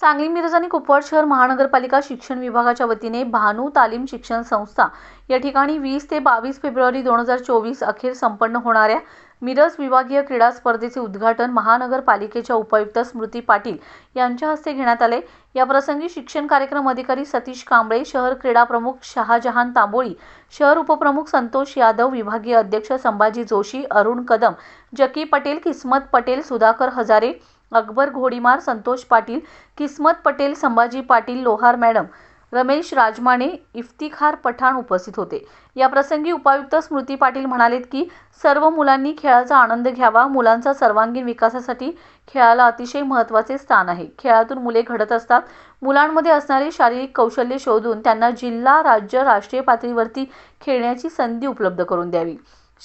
सांगली मिरज आणि कुपवाड शहर महानगरपालिका शिक्षण विभागाच्या वतीने भानू तालीम शिक्षण संस्था या ठिकाणी वीस ते बावीस फेब्रुवारी दोन हजार चोवीस अखेर संपन्न होणाऱ्या मिरज विभागीय क्रीडा स्पर्धेचे उद्घाटन महानगरपालिकेच्या उपायुक्त स्मृती पाटील यांच्या हस्ते घेण्यात आले. या प्रसंगी शिक्षण कार्यक्रम अधिकारी सतीश कांबळे शहर क्रीडा प्रमुख शहाजहान तांबोळी शहर उपप्रमुख संतोष यादव विभागीय अध्यक्ष संभाजी जोशी अरुण कदम जकी पटेल किस्मत पटेल सुधाकर हजारे अकबर घोडीमार संतोष पाटील किस्मत पटेल संभाजी पाटील लोहार मॅडम रमेश राजमाने इफ्तिखार पठाण उपस्थित होते. या प्रसंगी उपायुक्त स्मृती पाटील म्हणालेत की सर्व मुलांनी खेळाचा आनंद घ्यावा. मुलांचा सर्वांगीण विकासासाठी खेळाला अतिशय महत्त्वाचे स्थान आहे. खेळातून मुले घडत असतात. मुलांमध्ये असणारे शारीरिक कौशल्य शोधून त्यांना जिल्हा राज्य राष्ट्रीय पातळीवरती खेळण्याची संधी उपलब्ध करून द्यावी.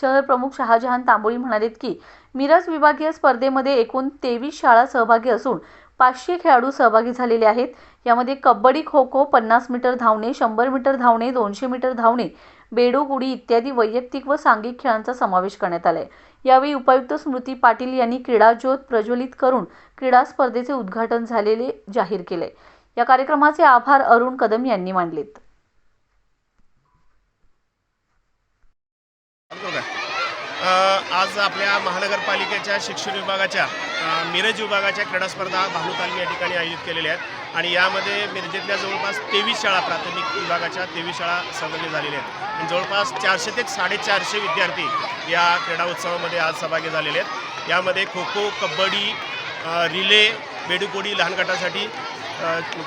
शहर प्रमुख शहाजहान तांबोळी म्हणालेत की मिरज विभागीय स्पर्धेमध्ये एकूण तेवीस शाळा सहभागी असून पाचशे खेळाडू सहभागी झालेले आहेत. यामध्ये कबड्डी खो खो पन्नास मीटर धावणे शंभर मीटर धावणे दोनशे मीटर धावणे बेडूक उडी इत्यादी वैयक्तिक व सांघिक खेळांचा समावेश करण्यात आला आहे यावेळी उपायुक्त स्मृती पाटील यांनी क्रीडा ज्योत प्रज्वलित करून क्रीडा स्पर्धेचे उद्घाटन झालेले जाहीर केले. या कार्यक्रमाचे आभार अरुण कदम यांनी मानलेत आज आपल्या महानगरपालिकेच्या शिक्षण विभागाच्या मिरज विभागाच्या क्रीडा स्पर्धा भानू या ठिकाणी आयोजित केलेल्या आहेत. आणि यामध्ये मिरजेतल्या जवळपास तेवीस शाळा प्राथमिक विभागाच्या तेवीस शाळा सहभागी झालेल्या आहेत. आणि जवळपास चारशे ते साडेचारशे विद्यार्थी या क्रीडा उत्सवामध्ये आज सहभागी झालेले आहेत. यामध्ये खो खो कबड्डी रिले बेडूकोडी लहान गटासाठी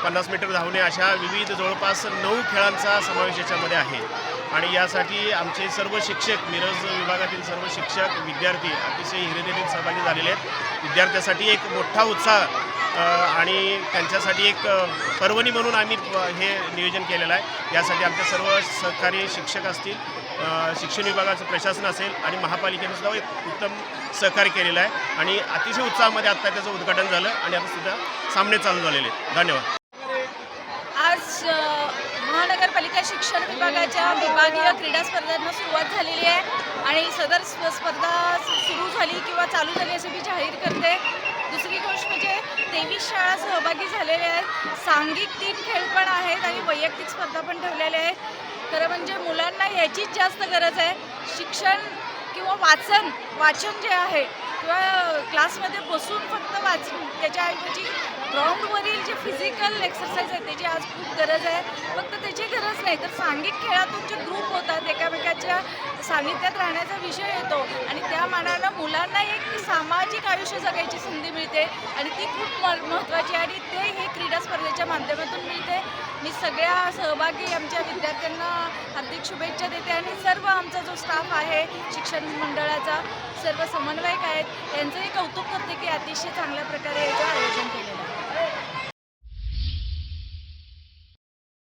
पन्नास मीटर धावणे अशा विविध जवळपास नऊ खेळांचा समावेश याच्यामध्ये आहे. आणि यासाठी आमचे सर्व शिक्षक मिरज विभागातील सर्व शिक्षक विद्यार्थी अतिशय हिरिरीने सहभागी झालेले आहेत. विद्यार्थ्यासाठी एक मोठा उत्साह आणि त्यांच्यासाठी एक पर्वणी म्हणून आम्ही हे नियोजन केलेलं आहे. यासाठी आमच्या सर्व सहकारी शिक्षक असतील शिक्षण विभागाचं प्रशासन असेल आणि महापालिकेनं सुद्धा एक उत्तम सहकार्य केलेलं आहे. आणि अतिशय उत्साहामध्ये आत्ता त्याचं उद्घाटन झालं आणि आता सुद्धा सामने चालू झालेले आहेत. धन्यवाद. आज महानगरपालिका शिक्षण विभागाच्या विभागीय क्रीडा स्पर्धांना सुरुवात झालेली आहे आणि सदर स्प- स्पर्धा सुरू झाली किंवा चालू झाली असं मी जाहीर करते. दुसरी गोष्ट म्हणजे तेवीस शाळा सहभागी झालेल्या आहेत. सांघिक तीन खेळ पण आहेत आणि वैयक्तिक स्पर्धा पण ठेवलेल्या आहेत. खरं म्हणजे मुलांना याचीच जास्त गरज आहे. शिक्षण किंवा वाचन वाचन जे आहे किंवा क्लासमध्ये बसून फक्त वाच त्याच्याऐवजी ग्राउंडवरील जे फिजिकल एक्सरसाइज आहे त्याची आज खूप गरज आहे. फक्त त्याची गरज नाही तर सांघिक खेळातून जे ग्रुप होतात एकामेकाच्या सानिध्यात राहण्याचा विषय येतो. आणि त्या मानानं मुलांना एक सामाजिक आयुष्य जगायची संधी मिळते. आणि ती खूप महत्त्वाची आहे. आणि ते हे क्रीडा स्पर्धेच्या माध्यमातून मिळते. मी सगळ्या सहभागी आमच्या विद्यार्थ्यांना हार्दिक शुभेच्छा देते. आणि सर्व आमचा जो स्टाफ आहे शिक्षण मंडळाचा सर्व समन्वयक आहेत. त्यांचंही कौतुक करते की अतिशय चांगल्या प्रकारे याचं आयोजन केलेलं आहे.